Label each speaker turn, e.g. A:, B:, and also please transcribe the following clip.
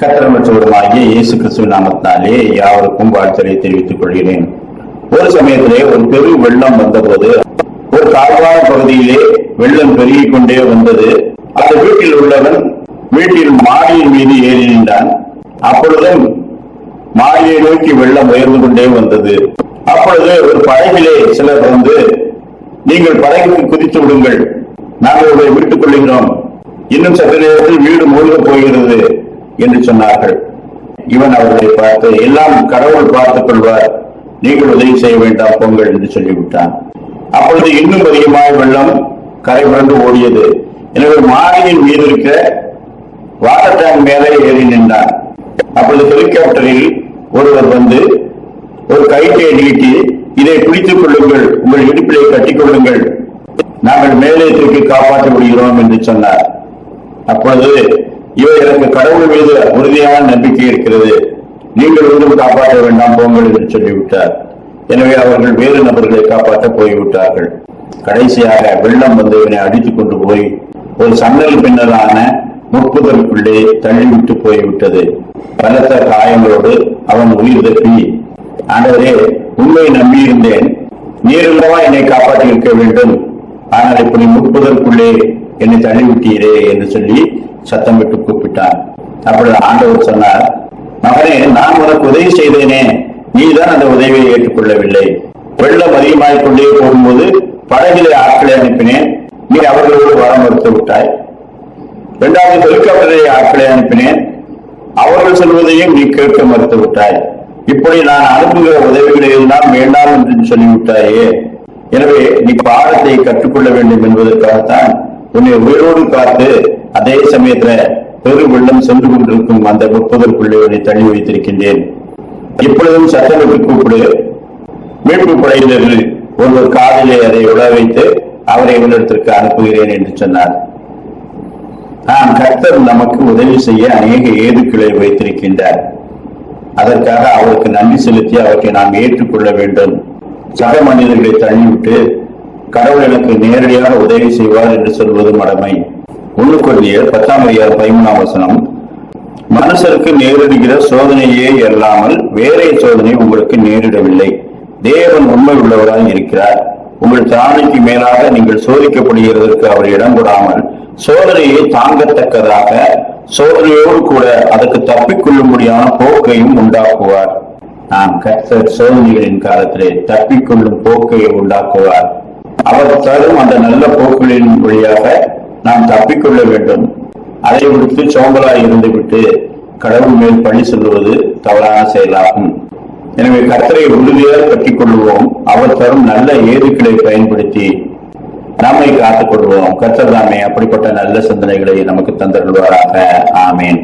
A: கத்திரமற்றவருமாகிய இயேசு கிறிஸ்துவ நாமத்தினாலே யாவருக்கும் வாழ்த்தலை தெரிவித்துக் கொள்கிறேன். ஒரு சமயத்திலே ஒரு பெரு வெள்ளம் வந்தபோது ஒரு தாழ்வான பகுதியிலே வெள்ளம் பெருகிக் கொண்டே வந்தது. அந்த வீட்டில் உள்ளவன் வீட்டில் மாடியின் மீது ஏறி நின்றான். அப்பொழுதும் மாடியை நோக்கி வெள்ளம் உயர்ந்து கொண்டே வந்தது. அப்பொழுது ஒரு படகிலே சிலர் வந்து நீங்கள் படகுக்கு குதித்து விடுங்கள். நாங்கள் உங்களை விட்டுக் கொள்கிறோம் இன்னும் சற்று நேரத்தில் வீடு மூழ்க போகிறது. என்று சொன்னார்கள். இவன் அவர்களை பார்த்து எல்லாம் கடவுள் பார்த்துக் கொள்வார். நீங்கள் உதவி செய்ய வேண்டாம் பொங்கல் என்று சொல்லிவிட்டான். அப்பொழுது இன்னும் அதிகமாக வெள்ளம் கரை புரண்டு ஓடியது. எனவே மாடியின் மீது இருக்கிற வாட்டர் டேங்க் மேலே ஏறி நின்றான். அப்பொழுது ஹெலிகாப்டரில் ஒருவர் வந்து ஒரு கயிற்றை நீட்டி இதை பிடித்துக் கொள்ளுங்கள் உங்கள் இடுப்பிலே கட்டிக் கொள்ளுங்கள். நாங்கள் மேலே தூக்கி காப்பாற்ற முடிகிறோம் என்று சொன்னார். அப்பொழுது இவர் எனக்கு கடவுள் மீது உறுதியான நம்பிக்கை இருக்கிறது. நீங்கள் ஒன்றும் காப்பாற்ற வேண்டாம் போங்கள் என்று சொல்லிவிட்டார். எனவே அவர்கள் வேறு நபர்களை காப்பாற்ற போய்விட்டார்கள். கடைசியாக வெள்ளம் வந்து இவனை அடித்துக் கொண்டு போய் ஒரு சன்னல் பின்னரான முற்புதலுக்குள்ளே தள்ளிவிட்டு போய்விட்டது. பலத்த காயங்களோடு அவன் உயிர் தப்பி ஆண்டவரே உண்மை நம்பியிருந்தேன். நீரல்லவா என்னை காப்பாற்றி இருக்க வேண்டும்? ஆனால் இப்படி முற்புதற்குள்ளே என்னை தள்ளிவிட்டீரே என்று சொல்லி சத்தம் விட்டு கூப்பிட்டான் அப்பொழுது ஆண்டவர் சொன்னார் மகனே நான் உனக்கு உதவி செய்தேனே. நீதான் அந்த உதவியை ஏற்றுக்கொள்ளவில்லை. வெள்ளம் அதிகமாகிக் கொண்டே போகும்போது படகிலே ஆட்களை அனுப்பினேன். நீ அவர்களோடு வர மறுத்து விட்டாய். இரண்டாவது ஹெலிகாப்டரை ஆட்களை அனுப்பினேன். அவர்கள் சொல்வதையும் நீ கேட்க மறுத்து விட்டாய். இப்படி நான் அனுப்புகிற உதவிகளை எல்லாம் வேண்டாம் என்று சொல்லிவிட்டாயே. எனவே நீ பாடத்தை கற்றுக்கொள்ள வேண்டும் என்பதற்காகத்தான் உன்னை உயிரோடு காத்து அதே சமயத்துல பெரு வெள்ளம் சென்று கொண்டிருக்கும் அந்த முற்பதற்குள்ளே உன்னை தள்ளி வைத்திருக்கின்றேன். இப்பொழுதும் சட்டமிட்டு கூப்பிடு. மீட்பு படையினர்கள் ஒருவர் காதிலே அதை உழ வைத்து அவரை உள்ளிடத்திற்கு அனுப்புகிறேன் என்று சொன்னார். ஆம் கர்த்தர் நமக்கு உதவி செய்ய அநேக ஏதுக்களை வைத்திருக்கின்றார். அதற்காக அவருக்கு நன்றி செலுத்தி அவற்றை நாம் ஏற்றுக்கொள்ள வேண்டும். சக மனிதர்களை தள்ளிவிட்டு கடவுள் எனக்கு நேரடியாக உதவி செய்வார் என்று சொல்வது மடமை. ஒன்று கொள்ளியர் பத்தாம் அதிகாரம் பதிமூணாம் வசனம். மனுஷருக்கு நேரிடுகிற சோதனையே அல்லாமல் வேறே சோதனை உங்களுக்கு நேரிடவில்லை. தேவன் உண்மை உள்ளவராக இருக்கிறார். உங்கள் திராணிக்கு மேலாக நீங்கள் சோதிக்கப்படுகிறதற்கு அவர் இடம் கொடாமல் சோதனையை தாங்கத்தக்கதாக சோதனையோடு கூட அதற்கு தப்பிக்கொள்ளும்படியான போக்கையும் உண்டாக்குவார். நாம் கர்த்தர் சோதனைகளின் காலத்திலே தப்பிக்கொள்ளும் போக்கையை உண்டாக்குவார். அவர் தரும் அந்த நல்ல போக்குகளின் வழியாக நாம் தப்பிக்கொள்ள வேண்டும். அதை விடுத்து சோம்பலாய் இருந்துவிட்டு கடவுள் மேல் பழி செல்வது தவறான செயலாகும். எனவே கர்த்தரை உறுதியாக கட்டிக் கொள்வோம் அவர் தரும் நல்ல ஏதுக்களை பயன்படுத்தி நம்மை காத்துக் கொள்வோம் கர்த்தர் தாமே அப்படிப்பட்ட நல்ல சிந்தனைகளை நமக்கு தந்தருள்வாராக. ஆமேன்.